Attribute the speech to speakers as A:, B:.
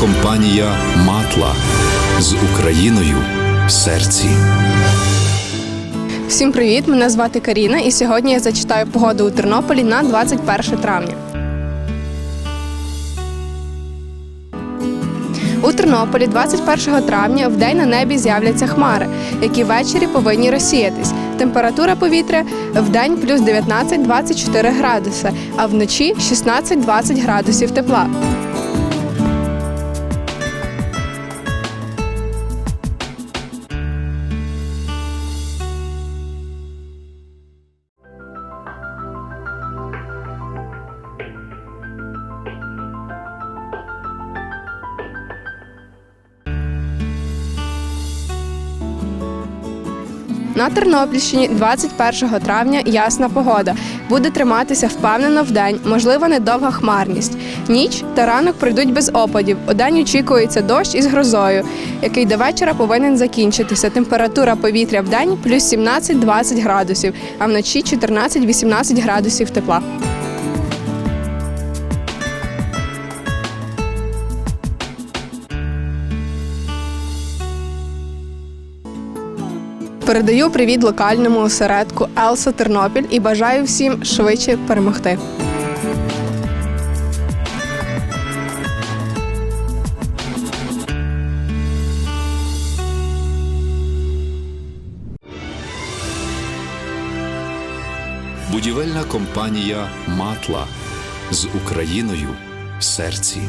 A: компанія Матла з Україною в серці.
B: Всім привіт! Мене звати Каріна, і сьогодні я зачитаю погоду у Тернополі на 21 травня. У Тернополі 21 травня в день на небі з'являться хмари, які ввечері повинні розсіятись. Температура повітря в день плюс 19-24 градуси, а вночі 16-20 градусів тепла. На Тернопільщині 21 травня ясна погода. Буде триматися впевнено в день, можливо, недовга хмарність. Ніч та ранок пройдуть без опадів. У день очікується дощ із грозою, який до вечора повинен закінчитися. Температура повітря в день плюс 17-20 градусів, а вночі 14-18 градусів тепла. Передаю привіт локальному осередку Елса Тернопіль і бажаю всім швидше перемогти.
A: Будівельна компанія Матла з Україною в серці.